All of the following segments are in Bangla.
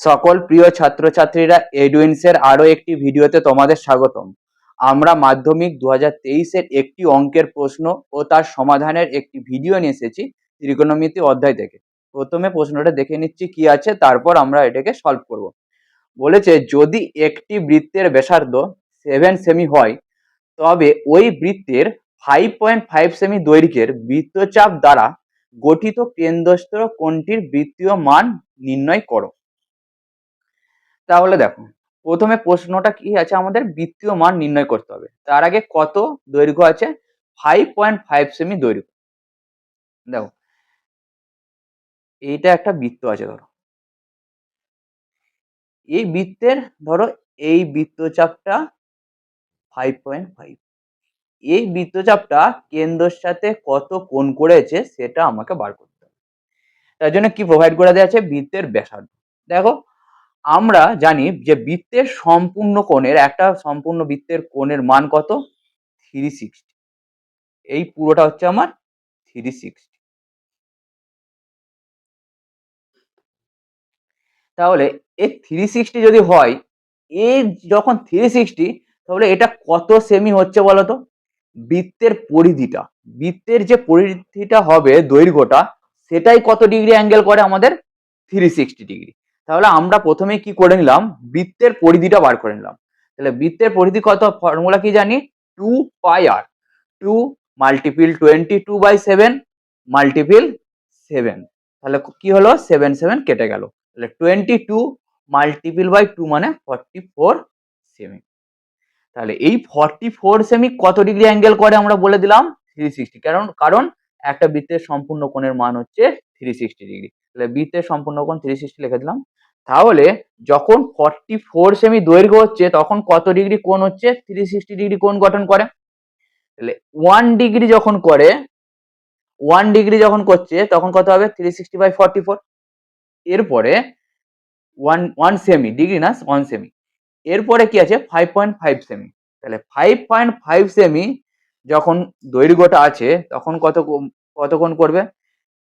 সকল প্রিয় ছাত্রছাত্রীরা এডুইন্সের আরও একটি ভিডিওতে তোমাদের স্বাগতম। আমরা মাধ্যমিক দু হাজার তেইশের একটি অঙ্কের প্রশ্ন ও তার সমাধানের একটি ভিডিও নিয়ে এসেছি ত্রিকোণমিতি অধ্যায় থেকে। প্রথমে প্রশ্নটা দেখে নিচ্ছি কি আছে, তারপর আমরা এটাকে সলভ করব। বলেছে, যদি একটি বৃত্তের ব্যাসার্ধ সেভেন সেমি হয়, তবে ওই বৃত্তের ফাইভ পয়েন্ট ফাইভ সেমি দৈর্ঘ্যের বৃত্তচাপ দ্বারা গঠিত কেন্দ্রস্থ কোনটির বৃত্তীয় মান নির্ণয় করো। তাহলে দেখো, প্রথমে প্রশ্নটা কি আছে? আমাদের বৃত্তীয় মান নির্ণয় করতে হবে। তার আগে কত দৈর্ঘ্য আছে? ফাইভ পয়েন্ট ফাইভ সেমি দৈর্ঘ্য। দেখো, এইটা একটা বৃত্ত আছে ধরো। এই বৃত্তের ধরো এই বৃত্তচাপটা ফাইভ পয়েন্ট ফাইভ এই বৃত্তচাপটা কেন্দ্রের সাথে কত কোণ করেছে সেটা আমাকে বার করতে হবে। তার জন্য কি প্রোভাইড করে দেওয়া আছে? বৃত্তের ব্যাসার্ধ। দেখো আমরা জানি যে বৃত্তের সম্পূর্ণ কোণের, একটা সম্পূর্ণ বৃত্তের কোণের মান কত? থ্রি সিক্সটি এই পুরোটা হচ্ছে আমার থ্রি সিক্সটি তাহলে এই থ্রি সিক্সটি যদি হয় এই যখন থ্রি সিক্সটি তাহলে এটা কত সেমি হচ্ছে বলতো? বৃত্তের পরিধিটা। বৃত্তের যে পরিধিটা হবে দৈর্ঘ্যটা, সেটাই কত ডিগ্রি অ্যাঙ্গেল করে আমাদের? থ্রি সিক্সটি ডিগ্রি তাহলে আমরা প্রথমে কি করে নিলাম? বৃত্তের পরিধিটা বার করে নিলাম। তাহলে বৃত্তের পরিধি কত? ফর্মুলা কি জানি? Two pi R. Two multiple twenty two by seven multiple seven. তাহলে কি হলো? সেভেন সেভেন কেটে গেল। তাহলে twenty two multiple by two মানে ফর্টি ফোর সেমি। তাহলে এই ফর্টি ফোর সেমি কত ডিগ্রি অ্যাঙ্গেল করে আমরা বলে দিলাম? Three sixty. কারণ কারণ একটা বৃত্তের সম্পূর্ণ কোণের মান হচ্ছে থ্রি সিক্সটি ডিগ্রি। তাহলে বৃত্তের সম্পূর্ণ কোণ থ্রি সিক্সটি লিখে দিলাম। তাহলে যখন ফর্টি ফোর সেমি দৈর্ঘ্য হচ্ছে, তখন কত ডিগ্রি কোণ হচ্ছে? থ্রি সিক্সটি ডিগ্রি কোণ গঠন করে। তাহলে ওয়ান ডিগ্রি যখন করে ওয়ান ডিগ্রি যখন করছে, তখন কত হবে? Three sixty by forty four এরপরে ওয়ান ওয়ান সেমি ডিগ্রি না? ওয়ান সেমি এরপরে কি আছে? ফাইভ পয়েন্ট ফাইভ সেমি তাহলে ফাইভ পয়েন্ট ফাইভ সেমি যখন দৈর্ঘ্যটা আছে, তখন কত কত কোণ করবে?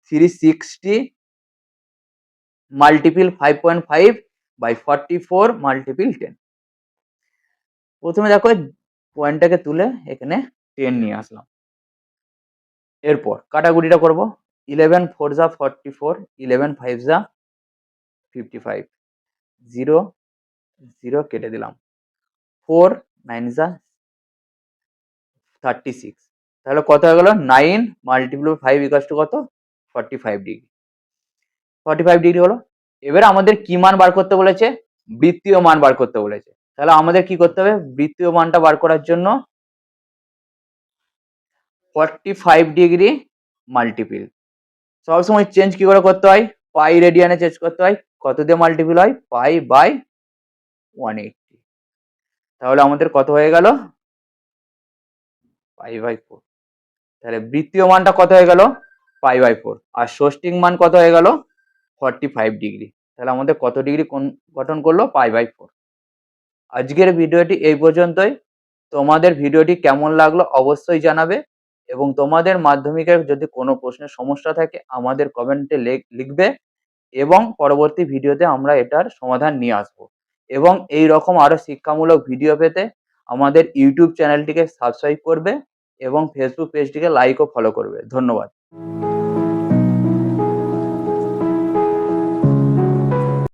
Three sixty multiple five point five by forty four multiple ten প্রথমে দেখো পয়েন্টটাকে তুলে এখানে টেন নিয়ে আসলাম। এরপর কাটাকুটিটা করব ইলেভেন ফোর যা ফর্টি ফোর ইলেভেন ফাইভ যা ফিফটি ফাইভ জিরো জিরো কেটে দিলাম। ফোর নাইন যা থার্টি সিক্স তাহলে কত হয়ে গেল? Nine multiple five equals to কত? Forty five degree forty five degree হলো। এবার আমাদের কি মান বার করতে বলেছে? বৃত্তীয় মান বার করতে বলেছে। তাহলে আমাদের কি করতে হবে? বৃত্তীয় মানটা বার করার জন্য ফর্টি ফাইভ ডিগ্রি মাল্টিপিল সবসময় চেঞ্জ কি করে করতে হয়? পাই রেডিয়ানে চেঞ্জ করতে হয়। কত দিয়ে মাল্টিপিল হয়? পাই বাই ওয়ান এইটটি তাহলে আমাদের কত হয়ে গেল? পাই বাই ফোর তাহলে বৃত্তীয় মানটা কত হয়ে গেল? পাই বাই ফোর আর ষষ্ঠিক মান কত হয়ে গেল? ফর্টি ফাইভ ডিগ্রি তাহলে আমাদের কত ডিগ্রি কোন, গঠন করল? পাই বাই ফোর আজকের ভিডিওটি এই পর্যন্তই। তোমাদের ভিডিওটি কেমন লাগল অবশ্যই জানাবে এবং তোমাদের মাধ্যমিকের যদি কোনো প্রশ্নের সমস্যা থাকে আমাদের কমেন্টে লিখবে এবং পরবর্তী ভিডিওতে আমরা এটার সমাধান নিয়ে আসব। এবং এই রকম আরও শিক্ষামূলক ভিডিও পেতে আমাদের ইউটিউব চ্যানেলটিকে সাবস্ক্রাইব করবে এবং ফেসবুক পেজটিকে লাইক ও ফলো করবে। ধন্যবাদ।